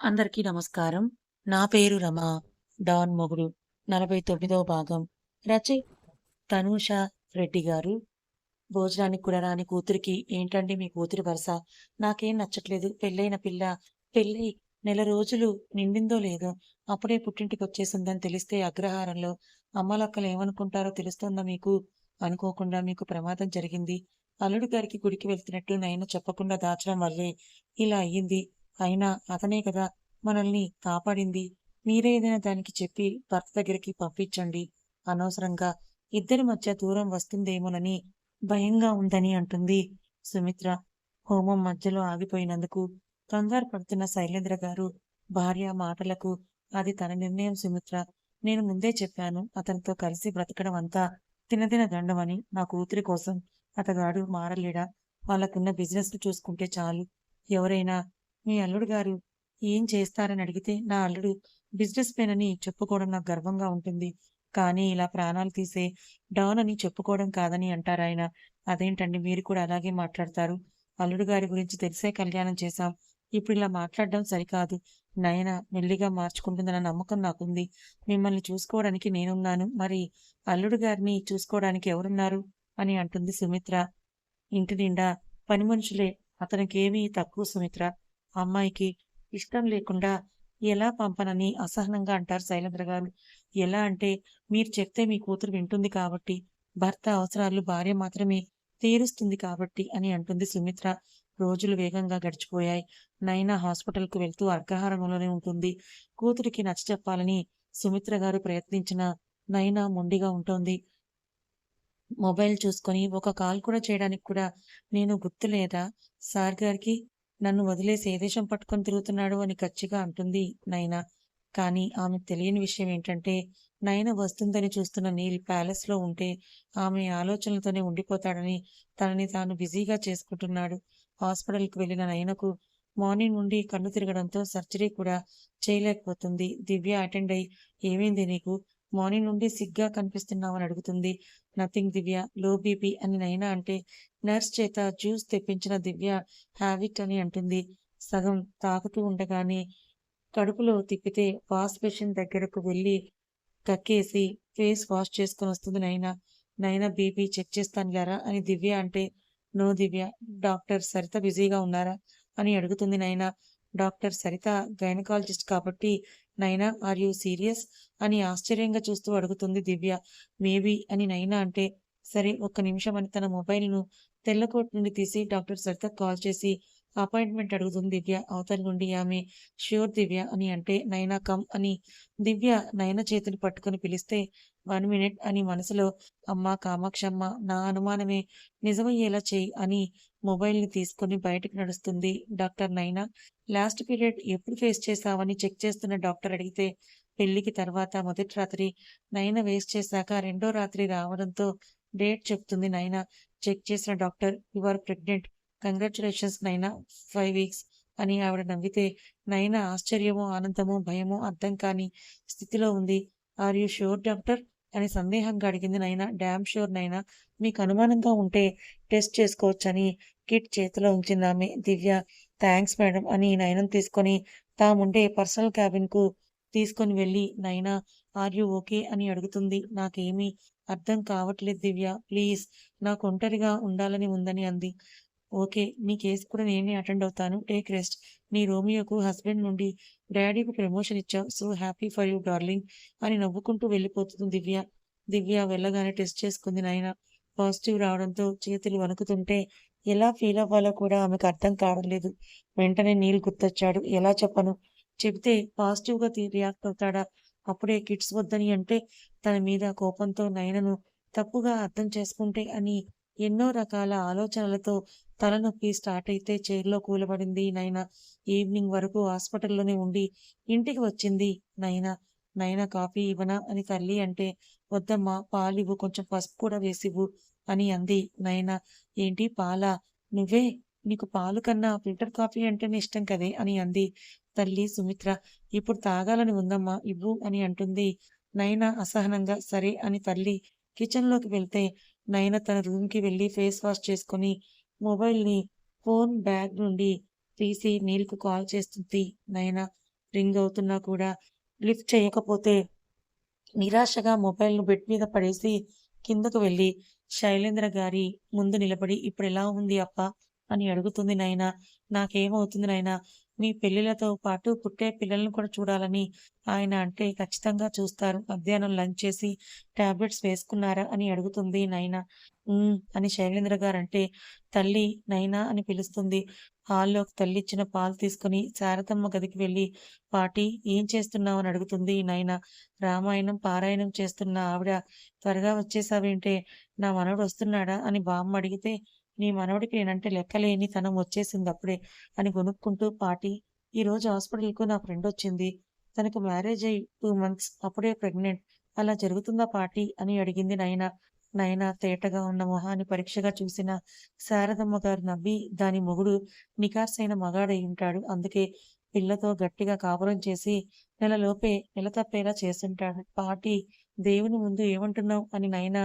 అందరికీ నమస్కారం. నా పేరు రమ. డాన్ మొగుడు. 49వ భాగం. రచి తనూష రెడ్డి గారు. భోజనానికి కూడా రాని కూతురికి ఏంటండి మీ కూతురి వరుస నాకేం నచ్చట్లేదు. పెళ్ళైన పిల్ల పెళ్ళై నెల రోజులు నిండిందో లేదో అప్పుడే పుట్టింటికి వచ్చేసిందని తెలిస్తే అగ్రహారంలో అమ్మలక్కలు ఏమనుకుంటారో తెలుస్తుందా మీకు? అనుకోకుండా మీకు ప్రమాదం జరిగింది. అల్లుడు గారికి గుడికి వెళ్తున్నట్టు నైనా చెప్పకుండా దాచడం వల్లే ఇలా అయ్యింది. అయినా అతనే కదా మనల్ని కాపాడింది. మీరే ఏదైనా దానికి చెప్పి భర్త దగ్గరికి పంపించండి. అనవసరంగా ఇద్దరి మధ్య దూరం వస్తుందేమోనని భయంగా ఉందని అంటుంది సుమిత్ర. హోమం మధ్యలో ఆగిపోయినందుకు తొందరపడుతున్న పడుతున్న శైలేంద్ర గారు భార్య మాటలకు అది తన నిర్ణయం సుమిత్ర. నేను ముందే చెప్పాను అతనితో కలిసి బ్రతకడం అంతా తినదిన దండమని. నా కూతురి కోసం అతగాడు మారలేడా? వాళ్ళకున్న బిజినెస్ చూసుకుంటే చాలు. ఎవరైనా మీ అల్లుడు గారు ఏం చేస్తారని అడిగితే నా అల్లుడు బిజినెస్ మెన్ అని చెప్పుకోవడం నాకు గర్వంగా ఉంటుంది. కానీ ఇలా ప్రాణాలు తీసే డౌన్ అని చెప్పుకోవడం కాదని అంటారాయన. అదేంటండి మీరు కూడా అలాగే మాట్లాడతారు? అల్లుడు గారి గురించి తెలిసే కళ్యాణం చేశాం. ఇప్పుడు ఇలా మాట్లాడడం సరికాదు. నయన మెల్లిగా మార్చుకుంటుందన్న నమ్మకం నాకుంది. మిమ్మల్ని చూసుకోవడానికి నేనున్నాను. మరి అల్లుడు గారిని చూసుకోవడానికి ఎవరున్నారు? అని అంటుంది సుమిత్ర. ఇంటి నిండా పని మునుషులే అతనికి అతనికేమీ తక్కువ సుమిత్ర. అమ్మాయికి ఇష్టం లేకుండా ఎలా పంపనని అసహనంగా అంటారు శైలేంద్ర గారు. ఎలా అంటే మీరు చెప్తే మీ కూతురు వింటుంది కాబట్టి. భర్త అవసరాలు భార్య మాత్రమే తీరుస్తుంది కాబట్టి అని అంటుంది సుమిత్ర. రోజులు వేగంగా గడిచిపోయాయి. నైనా హాస్పిటల్‌కు వెళ్తూ అర్ఘహారంలోనే ఉంటుంది. కూతురికి నచ్చచెప్పాలని సుమిత్ర గారు ప్రయత్నించిన నైనా మొండిగా ఉంటోంది. మొబైల్ చూసుకొని ఒక కాల్ కూడా చేయడానికి కూడా నేను గుర్తులేదా సార్ గారికి? నన్ను వదిలేసి ఏ దేశం పట్టుకొని తిరుగుతున్నాడు అని గచ్చిగా అంటుంది నయన. కానీ ఆమెకు తెలియని విషయం ఏంటంటే నయన వస్తుందని చూస్తున్న నీల్ ప్యాలెస్‌లో ఉంటే ఆమె ఆలోచనలతోనే ఉండిపోతాడని తనని తాను బిజీగా చేసుకుంటున్నాడు. హాస్పిటల్‌కి వెళ్ళిన నయనకు మార్నింగ్ నుండి కన్ను తిరగడంతో సర్జరీ కూడా చేయలేకపోతుంది. దివ్య అటెండ్ అయి ఏమైంది నీకు? మార్నింగ్ నుండి సిగ్గా కనిపిస్తున్నావని అడుగుతుంది. నథింగ్ దివ్య. లో బీపీ అని నయన అంటే నర్స్ చేత జ్యూస్ తెప్పించిన దివ్య హ్యావిట్ అని అంటుంది. సగం తాగుతూ ఉండగానే కడుపులో తిప్పితే వాష్ బేసిన్ దగ్గరకు వెళ్ళి కక్కేసి ఫేస్ వాష్ చేసుకొనొస్తుంది నైనా నైనా బీపీ చెక్ చేస్తాను లేరా అని దివ్య అంటే నో దివ్య. డాక్టర్ సరిత బిజీగా ఉన్నారా? అని అడుగుతుంది నైనా డాక్టర్ సరిత గైనకాలజిస్ట్ కాబట్టి నైనా ఆర్ యూ సీరియస్? అని ఆశ్చర్యంగా చూస్తూ అడుగుతుంది దివ్య. మేబీ అని నైనా అంటే సరే ఒక్క నిమిషం అని తన మొబైల్‌ను తెల్లకోట్ నుండి తీసి డాక్టర్ సరితకు కాల్ చేసి అపాయింట్మెంట్ అడుగుతుంది దివ్య. అవతలి నుండి ఆమె ష్యూర్ దివ్య అని అంటే నైనా కమ్ అని దివ్య నయన చేతిని పట్టుకొని పిలిస్తే వన్ మినిట్ అని మనసులో అమ్మ కామాక్షమ్మ నా అనుమానమే నిజమయ్యేలా చేయి అని మొబైల్‌ని తీసుకొని బయటకు నడుస్తుంది డాక్టర్ నైనా లాస్ట్ పీరియడ్ ఎప్పుడు ఫేస్ చేశావని చెక్ చేస్తున్న డాక్టర్ అడిగితే పెళ్ళికి తర్వాత మొదటి రాత్రి నైనా వేస్ట్ చేశాక రెండో రాత్రి రావడంతో డేట్ చెప్తుంది నైనా చెక్ చేసిన doctor your are pregnant. Congratulations Naina five weeks అని ఆవిడ నవ్వితే నైనా ఆశ్చర్యమో, ఆనందమో, భయమో అర్థం కాని స్థితిలో ఉంది. Are you sure doctor? అని సందేహంగా అడిగింది నైనా డ్యామ్ ష్యూర్ నైనా మీకు అనుమానంగా ఉంటే టెస్ట్ చేసుకోవచ్చని కిట్ చేతిలో ఉంచిందామె. దివ్య థ్యాంక్స్ మేడం అని నయనం తీసుకొని తాముండే పర్సనల్ క్యాబిన్‌కు తీసుకొని వెళ్ళి నైనా ఆర్ యు ఓకే? అని అడుగుతుంది. నాకేమీ అర్థం కావట్లేదు దివ్య. ప్లీజ్ నాకు ఒంటరిగా ఉండాలని ఉందని అంది. ఓకే. నీ కేసు కూడా నేనే అటెండ్ అవుతాను. Take rest. నీ రోమియోకు హస్బెండ్ నుండి డాడీకి ప్రమోషన్ ఇచ్చావు. So happy for you darling అని నవ్వుకుంటూ వెళ్ళిపోతుంది దివ్య. దివ్య వెళ్ళగానే టెస్ట్ చేసుకుంది నాయన పాజిటివ్ రావడంతో చేతులు వణుకుతుంటే ఎలా ఫీల్ అవ్వాలో కూడా ఆమెకు అర్థం కావడం లేదు. వెంటనే నీల్ గుర్తొచ్చాడు. ఎలా చెప్పను? చెబితే పాజిటివ్‌గా రియాక్ట్ అవుతాడా? అప్పుడే కిడ్స్ వద్దని అంటే తన మీద కోపంతో నయనను తప్పుగా అర్థం చేసుకుంటే అని ఎన్నో రకాల ఆలోచనలతో తలనొప్పి స్టార్ట్ అయితే చైర్‌లో కూలబడింది నైనా ఈవినింగ్ వరకు హాస్పిటల్‌లోనే ఉండి ఇంటికి వచ్చింది నైనా నైనా కాఫీ ఇవ్వనా? అని తల్లి అంటే వద్దమ్మా పాలు ఇవ్వు కొంచెం పసుపు కూడా వేసివ్వు అని అంది నైనా ఏంటి పాలా? నువ్వే నీకు పాలు కన్నా ఫిల్టర్ కాఫీ అంటేనే ఇష్టం కదే అని అంది తల్లి సుమిత్ర. ఇప్పుడు తాగాలని ఉందమ్మా ఇవ్వు అని అంటుంది నైనా అసహనంగా. సరే అని తల్లి కిచెన్‌లోకి వెళ్తే నయన తన రూమ్‌కి వెళ్ళి ఫేస్ వాష్ చేసుకొని మొబైల్‌ని ఫోన్ బ్యాగ్ నుండి తీసి నీల్‌కు కాల్ చేస్తుంది. నయన. రింగ్ అవుతున్నా కూడా లిఫ్ట్ చేయకపోతే నిరాశగా మొబైల్‌ను బెడ్ మీద పడేసి కిందకు వెళ్ళి శైలేంద్ర గారి ముందు నిలబడి ఇప్పుడు ఎలా ఉంది అప్ప? అని అడుగుతుంది నాయన. "నాకేమవుతుంది నాయన? మీ పెళ్ళిళ్ళతో పాటు పుట్టే పిల్లలను కూడా చూడాలని ఆయన అంటే ఖచ్చితంగా చూస్తారు. మధ్యాహ్నం లంచ్ చేసి టాబ్లెట్స్ వేసుకున్నారా?" అని అడుగుతుంది నైనా అని శైలేంద్ర గారంటే తల్లి నైనా అని పిలుస్తుంది. హాల్లోకి తల్లిచ్చిన పాలు తీసుకొని శారదమ్మ గదికి వెళ్ళి పాటి ఏం చేస్తున్నావు?" అని అడుగుతుంది నైనా రామాయణం పారాయణం చేస్తున్న ఆవిడ "త్వరగా వచ్చేసావేంటే నా మనవడు వస్తున్నాడా?" అని బామ్మ అడిగితే "నీ మనవడికి నేనంటే వచ్చేసింది అప్పుడే అని గొణుక్కుంటూ పాటి ఈరోజు హాస్పిటల్‌కు నా ఫ్రెండ్ వచ్చింది తనకు మ్యారేజ్ అయ్యి టూ మంత్స్. అప్పుడే ప్రెగ్నెంట్. అలా జరుగుతుందా పాటి అని అడిగింది నయన. నయన తేటగా ఉన్న మొహాన్ని పరీక్షగా చూసిన శారదమ్మ గారు నవ్వి దాని మొగుడు నిఖార్సైన మగాడయ్యుంటాడు. అందుకే పిల్లతో గట్టిగా కాపురం చేసి నెలలోపే నెలతప్పేలా చేస్తుంటాడు పాటి దేవుని ముందు ఏమంటున్నావు అని నయన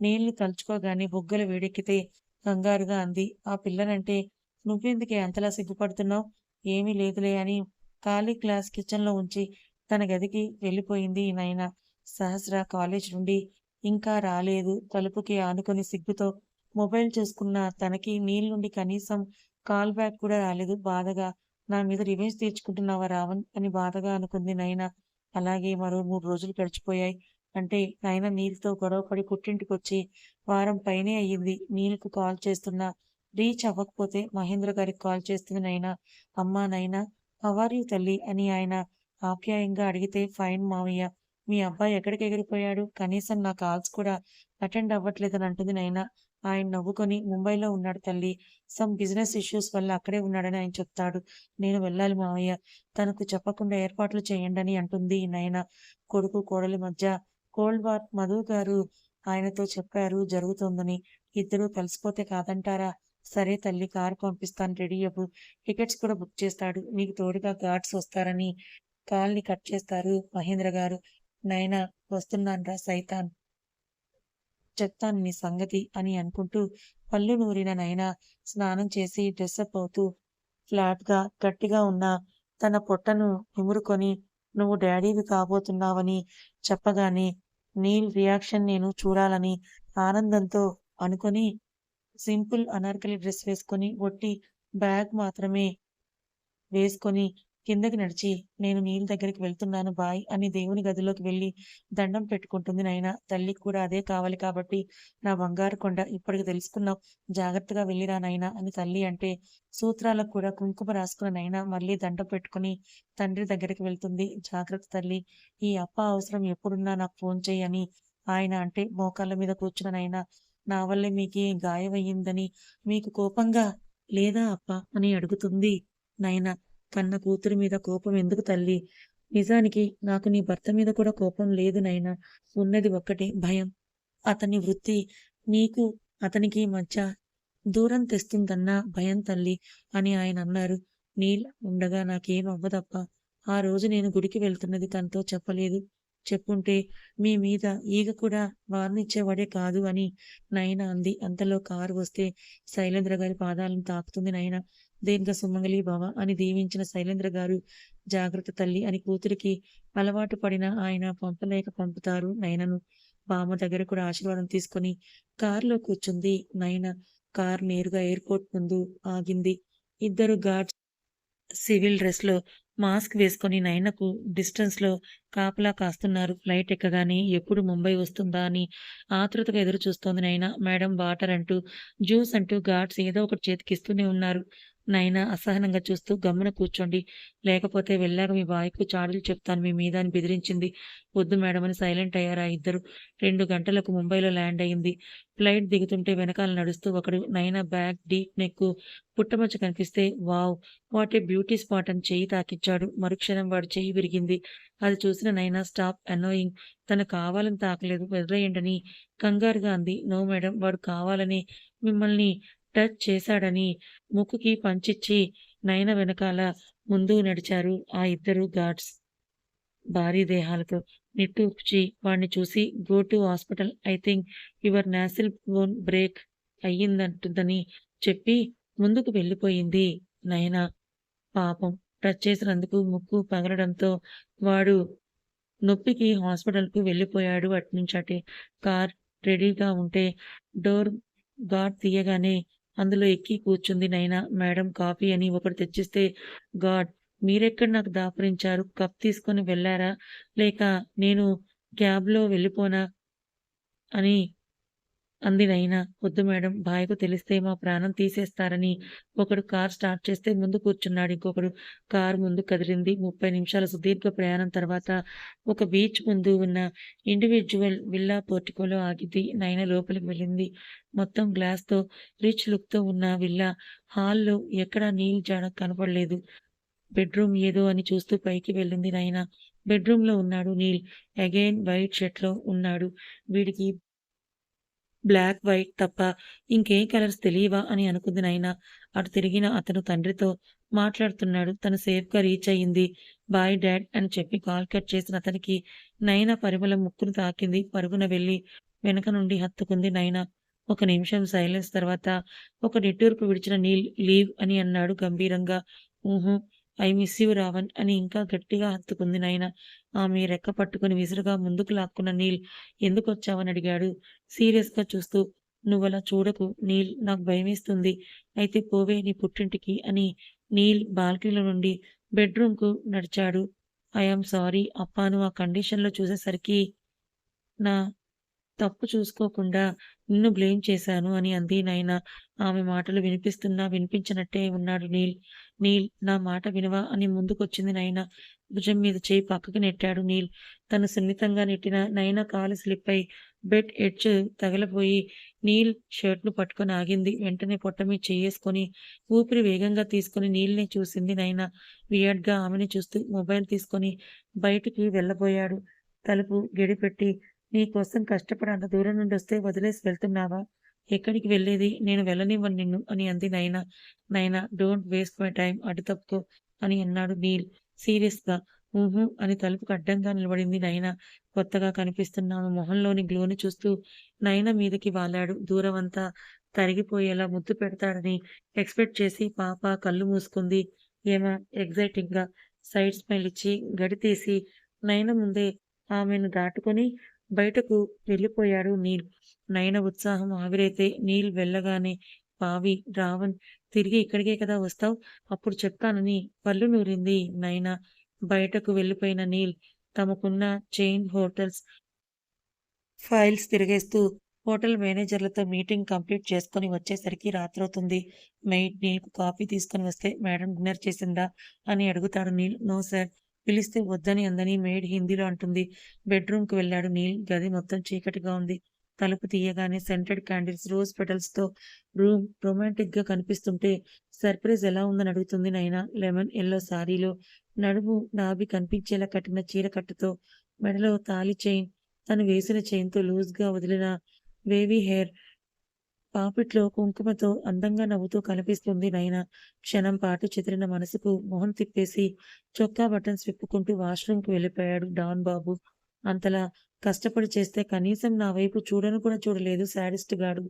నీళ్ళు తలుచుకోగానే బుగ్గలు వేడెక్కితే కంగారుగా అంది. ఆ పిల్లనంటే నువ్వెందుకే అంతలా సిగ్గుపడుతున్నావు ఏమీ లేదులే అని ఖాళీ గ్లాస్ కిచెన్‌లో ఉంచి తన గదికి వెళ్ళిపోయింది నాయన సహస్ర కాలేజీ నుండి ఇంకా రాలేదు. తలుపుకి ఆనుకుని సిగ్గుతో మొబైల్ చూసుకున్న తనకి నీల్ నుండి కనీసం కాల్ బ్యాక్ కూడా రాలేదు. బాధగా నా మీద రివెంజ్ తీర్చుకుంటున్నావా రావణ్? అని బాధగా అనుకుంది నయన. అలాగే మరో మూడు రోజులు గడిచిపోయాయి. అంటే నయన నీల్‌తో గొడవపడి పుట్టింటికొచ్చి వారం పైనే అయ్యింది. నీలకు కాల్ చేస్తున్నా రీచ్ అవ్వకపోతే మహేంద్ర గారికి కాల్ చేస్తుంది నైనా అమ్మా నైనా హౌ తల్లి అని ఆయన ఆప్యాయంగా అడిగితే ఫైన్ మావయ్య. మీ అబ్బాయి ఎక్కడికి ఎగిరిపోయాడు కనీసం నా కాల్స్ కూడా అటెండ్ అవ్వట్లేదని అంటుంది నైనా ఆయన నవ్వుకొని ముంబైలో ఉన్నాడు తల్లి సమ్ బిజినెస్ ఇష్యూస్ వల్ల అక్కడే ఉన్నాడని ఆయన చెప్తాడు. నేను వెళ్ళాలి మావయ్య. తనకు చెప్పకుండా ఏర్పాట్లు చేయండని అంటుంది నైనా కొడుకు కోడలి మధ్య కోల్డ్ వార్ మధు గారు ఆయనతో చెప్పారు జరుగుతోందని. ఇద్దరూ కలిసిపోతే కాదంటారా? సరే తల్లి కారు పంపిస్తాను రెడీ అవ్వు. టికెట్స్ కూడా బుక్ చేస్తాడు. నీకు తోడుగా గార్డ్స్ వస్తారని కాల్‌ని కట్ చేస్తారు మహేంద్ర గారు. నైనా వస్తున్నాన్రా సైతాన్. చెప్తాను నీ సంగతి అని అనుకుంటూ పళ్ళు నూరిన నైనా స్నానం చేసి డ్రెస్అప్ అవుతూ ఫ్లాట్‌గా, గట్టిగా ఉన్న తన పొట్టను నిమురుకొని నువ్వు డాడీవి కాబోతున్నావని చెప్పగానే నీల్ రియాక్షన్ నేను చూడాలని ఆనందంతో అనుకొని సింపుల్ అనార్కలి డ్రెస్ వేసుకొని ఒట్టి బ్యాగ్ మాత్రమే వేసుకొని కిందకి నడిచి నేను నీళ్ళ దగ్గరికి వెళ్తున్నాను బాయ్ అని దేవుని గదిలోకి వెళ్ళి దండం పెట్టుకుంటుంది నాయన తల్లికి కూడా అదే కావాలి కాబట్టి నా బంగారు కొండ ఇప్పటికి తెలుసుకున్నావు. జాగ్రత్తగా వెళ్ళిరా నాయనా అని తల్లి అంటే సూత్రాలకు కూడా కుంకుమ రాసుకున్న నైనా మళ్ళీ దండం పెట్టుకుని తండ్రి దగ్గరికి వెళ్తుంది. జాగ్రత్త తల్లి ఈ అప్ప అవసరం ఎప్పుడున్నా నాకు ఫోన్ చేయని అని ఆయన అంటే మోకాళ్ళ మీద కూర్చున్న నైనా. నా వల్లే మీకీ గాయమయ్యిందని మీకు కోపంగా లేదా అప్ప? అని అడుగుతుంది నైనా. కన్న కూతురి మీద కోపం ఎందుకు తల్లి నిజానికి నాకు నీ భర్త మీద కూడా కోపం లేదు నైనా ఉన్నది ఒక్కటే భయం. అతని వృత్తి నీకు అతనికి మధ్య దూరం తెస్తుందన్న భయం తల్లి అని ఆయన అన్నారు. నీల్ ఉండగా నాకేం అవ్వదప్ప ఆ రోజు నేను గుడికి వెళ్తున్నది తనతో చెప్పలేదు. చెప్పుంటే మీ మీద ఈగ కూడా వారనిచ్చేవాడే కాదు అని నయన అంది. అంతలో కారు వస్తే శైలేంద్ర గారి పాదాలను తాకుతుంది నయన. దీర్ఘ సుమంగళి భవ అని దీవించిన శైలేంద్ర గారు జాగ్రత్త తల్లి అని కూతురికి అలవాటు పడిన ఆయన పంపలేక పంపుతారు నయనను. బామ్మ దగ్గర కూడా ఆశీర్వాదం తీసుకొని కారులో కూర్చుంది నయన. కార్ నేరుగా ఎయిర్‌పోర్ట్ ముందు ఆగింది. ఇద్దరు గార్డ్స్ సివిల్ డ్రెస్లో మాస్క్ వేసుకొని నయనకు డిస్టెన్స్‌లో కాపలా కాస్తున్నారు. ఫ్లైట్ ఎక్కగానే ఎప్పుడు ముంబై వస్తుందా అని ఆతృతగా ఎదురు చూస్తోంది నయన. మేడం వాటర్ అంటూ, జ్యూస్ అంటూ గార్డ్స్ ఏదో ఒకటి చేతికిస్తూనే ఉన్నారు. నైనా అసహనంగా చూస్తూ గమ్మున కూర్చోండి. లేకపోతే వెళ్ళాక మీ బాయ్‌కు చాడీలు చెప్తాను మీ మీద అని బెదిరించింది. వద్దు మేడం అని సైలెంట్ అయ్యారు ఆ ఇద్దరు. రెండు గంటలకు ముంబైలో ల్యాండ్ అయింది. ఫ్లైట్ దిగుతుంటే వెనకాల నడుస్తూ ఒకడు నైనా బ్యాగ్ డీప్ నెక్, పుట్టమచ్చ కనిపిస్తే వావ్! వాట్ బ్యూటీ స్పాట్ అని చెయ్యి తాకిచ్చాడు. మరుక్షణం వాడు చెయ్యి విరిగింది. అది చూసిన నైనా స్టాప్ అనోయింగ్ తను కావాలని తాకలేదు వదిలేయండని కంగారుగా అంది. నో మేడం వాడు కావాలని మిమ్మల్ని టచ్ చేశాడని ముక్కుకి పంచిచ్చి నయన వెనకాల ముందుకు నడిచారు ఆ ఇద్దరు గార్డ్స్. భారీ దేహాలతో. నిట్టూర్చి వాణ్ణి చూసి go to hospital I think your nasal bone break అయ్యిందంటుందని చెప్పి ముందుకు వెళ్ళిపోయింది నయన. పాపం టచ్ చేసినందుకు ముక్కు పగలడంతో వాడు నొప్పికి హాస్పిటల్‌కు వెళ్ళిపోయాడు. అట్నుంచటే కార్ రెడీగా ఉంటే డోర్ గార్డ్ తీయగానే అందులో ఎక్కి కూర్చుంది నైనా. మేడం కాఫీ అని ఒకటి తెచ్చిస్తే గాడ్ మీరెక్కడ నాకు దాపరించారు కప్ తీసుకొని వెళ్ళారా లేక నేను క్యాబ్‌లో వెళ్ళిపోనా? అని అంది నైనా. వద్దు మేడం భాయ్‌కు తెలిస్తే మా ప్రాణం తీసేస్తారని. ఒకడు కార్ స్టార్ట్ చేస్తే ముందు కూర్చున్నాడు. ఇంకొకడు కారు ముందు కదిలింది. 30 నిమిషాల సుదీర్ఘ ప్రయాణం తర్వాత ఒక బీచ్ ముందు ఉన్న ఇండివిజువల్ విల్లా పోర్టికోలో ఆగింది. నైనా లోపలికి వెళ్ళింది. మొత్తం గ్లాస్‌తో రిచ్ లుక్‌తో ఉన్న విల్లా హాల్‌లో ఎక్కడా నీళ్ళు జాడ కనపడలేదు. బెడ్‌రూమ్ ఏదో అని చూస్తూ పైకి వెళ్ళింది నైనా. బెడ్‌రూమ్‌లో ఉన్నాడు నీల్. అగైన్ వైట్ షర్ట్‌లో ఉన్నాడు. వీడికి బ్లాక్, వైట్ తప్ప ఇంకే కలర్స్ తెలియవా అని అనుకుంది నైనా. అటు తిరిగిన అతను తండ్రితో మాట్లాడుతున్నాడు. తను సేఫ్‌గా రీచ్ అయింది. బాయ్ డాడ్ అని చెప్పి కాల్ కట్ చేసిన అతనికి నైనా పరిమళం ముక్కును తాకింది. పరుగున వెళ్ళి వెనక నుండి హత్తుకుంది నైనా. ఒక నిమిషం సైలెన్స్ తర్వాత ఒక నిట్టూర్పు విడిచిన నీల్ లీవ్ అని అన్నాడు గంభీరంగా. ఊహు ఐ మిస్ యూ రావణ్ అని ఇంకా గట్టిగా హత్తుకుంది నైనా. ఆమె రెక్క పట్టుకుని విసురుగా ముందుకు లాక్కున్న నీల్ ఎందుకు వచ్చావని అడిగాడు సీరియస్‌గా చూస్తూ. నువ్వలా చూడకు నీల్ నాకు భయమేస్తుంది. అయితే పోవే నీ పుట్టింటికి అని నీల్ బాల్కనీలో నుండి బెడ్‌రూమ్‌కు నడిచాడు. ఐ సారీ అప్పాను ఆ కండిషన్‌లో చూసేసరికి నా తప్పు చూసుకోకుండా నిన్ను బ్లేమ్ చేశాను అని అంది నాయన ఆమె మాటలు వినిపిస్తున్నా వినిపించినట్టే ఉన్నాడు నీల్. నీల్ నా మాట వినవా అని ముందుకొచ్చింది నాయన భుజం మీద చేయి పక్కకి నెట్టాడు నీల్. తను సున్నితంగా నెట్టిన నైనా కాలు స్లిప్ అయి బెడ్ ఎడ్జ్ తగలపోయి నీల్ షర్ట్‌ను పట్టుకొని ఆగింది. వెంటనే పొట్ట మీద చెయ్యేసుకొని ఊపిరి వేగంగా తీసుకొని నీల్ని చూసింది నైనా. వియర్డ్‌గా ఆమెని చూస్తూ మొబైల్ తీసుకొని బయటికి వెళ్ళబోయాడు. తలుపు గడిపెట్టి నీకోసం కష్టపడి అంత దూరం నుండొస్తే వదిలేసి వెళ్తున్నావా? ఎక్కడికి వెళ్ళేది? నేను వెళ్ళనివ్వను నిన్ను అని అంది నైనా. నైనా డోంట్ వేస్ట్ మై టైం అటు తప్పుకో అని అన్నాడు నీల్ సీరియస్‌గా. ఊహూ అని తలుపుకు అడ్డంగా నిలబడింది నైనా. కొత్తగా కనిపిస్తున్న ఆమె మొహంలోని గ్లోని చూస్తూ నైనా మీదకి వాలాడు. దూరమంతా తరిగిపోయేలా ముద్దు పెడతాడని ఎక్స్‌పెక్ట్ చేసి పాప కళ్ళు మూసుకుంది. ఏమా ఎగ్జైటింగ్గా సైడ్ స్మైల్ ఇచ్చి గడితీసి నయన ముందే ఆమెను దాటుకొని బయటకు వెళ్ళిపోయాడు నీల్. నయన ఉత్సాహం ఆవిరైతే నీల్ వెళ్ళగానే పావి రావణ్ తిరిగి ఇక్కడికే కదా వస్తావు అప్పుడు చెప్తానని పళ్ళు నూరింది నయన. బయటకు వెళ్ళిపోయిన నీల్ తమకున్న చైన్ హోటల్స్ ఫైల్స్ తిరిగేస్తూ హోటల్ మేనేజర్లతో మీటింగ్ కంప్లీట్ చేసుకొని వచ్చేసరికి రాత్రవుతుంది. మెయిడ్ నీకు కాఫీ తీసుకొని వస్తే మేడం డిన్నర్ చేసిందా అని అడుగుతాడు నీల్. నో సార్ పిలిస్తే వద్దని అందని మేడ్ హిందీలో అంటుంది. బెడ్‌రూమ్‌కి వెళ్ళాడు నీల్. గది మొత్తం చీకటిగా ఉంది. తలుపు తీయగానే సెంటెడ్ క్యాండిల్స్, రోజ్ పెటల్స్‌తో రూమ్ రొమాంటిక్‌గా కనిపిస్తుంటే సర్ప్రైజ్ ఎలా ఉందని అడుగుతుంది నైనా. లెమన్ ఎల్లో శారీలో నడుము నాభి కనిపించేలా కట్టిన చీరకట్టుతో మెడలో తాళి చైన్ తను వేసిన చైన్‌తో లూజ్‌గా వదిలిన వేవీ హెయిర్ పాపిట్లో కుంకుమతో అందంగా నవ్వుతూ కనిపిస్తుంది నైనా. క్షణం పాటు చెదిరిన మనసుకు మొహం తిప్పేసి చొక్కా బటన్స్ విప్పుకుంటూ వాష్‌రూమ్‌కి వెళ్ళిపోయాడు డాన్ బాబు. అంతలా కష్టపడి చేస్తే కనీసం నా వైపు చూడను కూడా చూడలేదు శాడిస్ట్ గాడు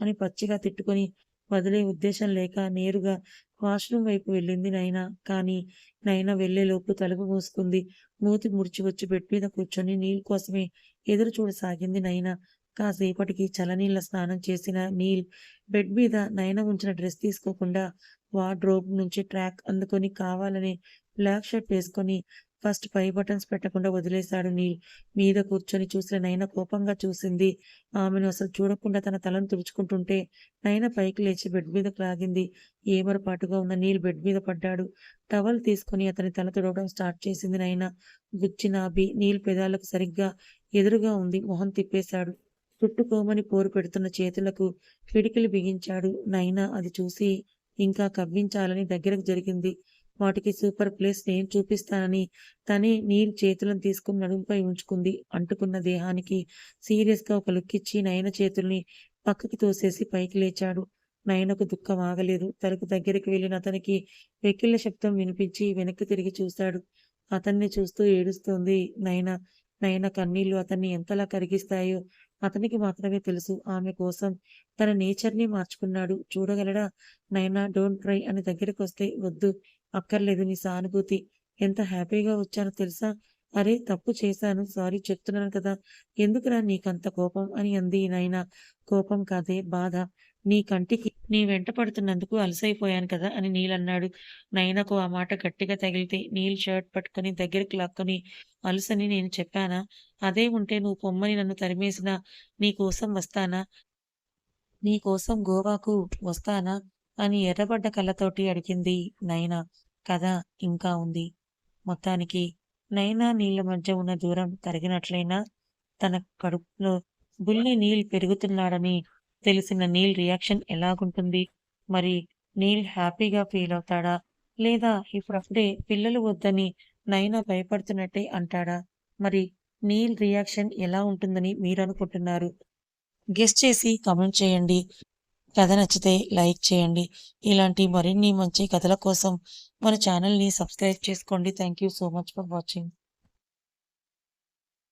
అని పచ్చిగా తిట్టుకొని వదిలే ఉద్దేశం లేక నేరుగా వాష్‌రూమ్ వైపు వెళ్ళింది నైనా. కానీ నైనా వెళ్ళేలోపు తలుపు మూసుకుంది. మూతి ముడిచి వచ్చి బెడ్ మీద కూర్చొని నీల్ కోసమే ఎదురు చూడసాగింది నైనా. కాసేపటికి చలనీళ్ళ స్నానం చేసిన నీల్ బెడ్ మీద నయన ఉంచిన డ్రెస్ తీసుకోకుండా వార్డ్రోబ్ నుంచి ట్రాక్ అందుకొని కావాలనే బ్లాక్ షర్ట్ వేసుకొని ఫస్ట్ పై బటన్స్ పెట్టకుండా వదిలేశాడు నీల్. మీద కూర్చొని చూసిన నయన కోపంగా చూసింది. ఆమెను అసలు చూడకుండా తన తలను తుడుచుకుంటుంటే నయన పైకి లేచి బెడ్ మీద లాగింది. ఏమరపాటుగా ఉన్న నీల్ బెడ్ మీద పడ్డాడు. టవల్ తీసుకొని అతని తల తుడవడం స్టార్ట్ చేసింది నయన. గుచ్చి నాభి నీల్ పెదాలకు సరిగ్గా ఎదురుగా ఉంది. మొహం తిప్పేశాడు. చుట్టుకోమని పోరు పెడుతున్న చేతులకు పిడికిలి బిగించాడు. నైనా అది చూసి ఇంకా కవ్వించాలని దగ్గరకు జరిగింది. వాటికి సూపర్ ప్లేస్ నేను చూపిస్తానని తనే నీల్ చేతులను తీసుకుని నడుముపై ఉంచుకుంది. అంటుకున్న దేహానికి సీరియస్‌గా ఒక లుక్కిచ్చి నయన చేతుల్ని పక్కకి తోసేసి పైకి లేచాడు. నయనకు దుఃఖం ఆగలేదు. తనకు దగ్గరికి వెళ్ళిన అతనికి వెక్కిళ్ళ శబ్దం వినిపించి వెనక్కి తిరిగి చూశాడు. అతన్ని చూస్తూ ఏడుస్తోంది నయన. నయన కన్నీళ్ళు అతన్ని ఎంతలా కరిగిస్తాయో అతనికి మాత్రమే తెలుసు. ఆమె కోసం తన నేచర్‌ని మార్చుకున్నాడు. చూడగలడా? నైనా డోంట్ ట్రై అని దగ్గరకొస్తే వద్దు అక్కర్లేదు నీ సానుభూతి. ఎంత హ్యాపీగా వచ్చానో తెలుసా? అరే! తప్పు చేశాను. సారీ చెప్తున్నాను కదా! ఎందుకురా నీకంత కోపం అని అంది నైనా. కోపం కాదే బాధ. నీ కంటికి నీ వెంట పడుతున్నందుకు అలసైపోయాను కదా! అని నీల్ అన్నాడు. నైనాకు ఆ మాట గట్టిగా తగిలితే నీల్ షర్ట్ పట్టుకొని దగ్గరికి లాక్కొని అలసని నేను చెప్పానా? అదే ఉంటే నువ్వు పొమ్మని నన్ను తరిమేసినా నీకోసం వస్తానా? నీకోసం గోవాకు వస్తానా? అని ఎర్రబడ్డ కళ్ళతోటి అడిగింది నైనా. కథ ఇంకా ఉంది. మొత్తానికి నైనా నీళ్ళ మధ్య ఉన్న దూరం తరిగినట్లయినా తన కడుపులో బుల్లి నీల్ పెరుగుతున్నాడని తెలిసిన నీల్ రియాక్షన్ ఎలాగుంటుంది? మరి నీల్ హ్యాపీగా ఫీల్ అవుతాడా? లేదా ఇప్పుడప్పుడే పిల్లలు వద్దని నైనా భయపడుతున్నట్టే అంటాడా? మరి నీల్ రియాక్షన్ ఎలా ఉంటుందని మీరు అనుకుంటున్నారు గెస్ట్ చేసి కామెంట్ చేయండి. కథ నచ్చితే లైక్ చేయండి. ఇలాంటి మరిన్ని మంచి కథల కోసం మన ఛానల్‌ని సబ్స్క్రైబ్ చేసుకోండి. Thank you so much for watching.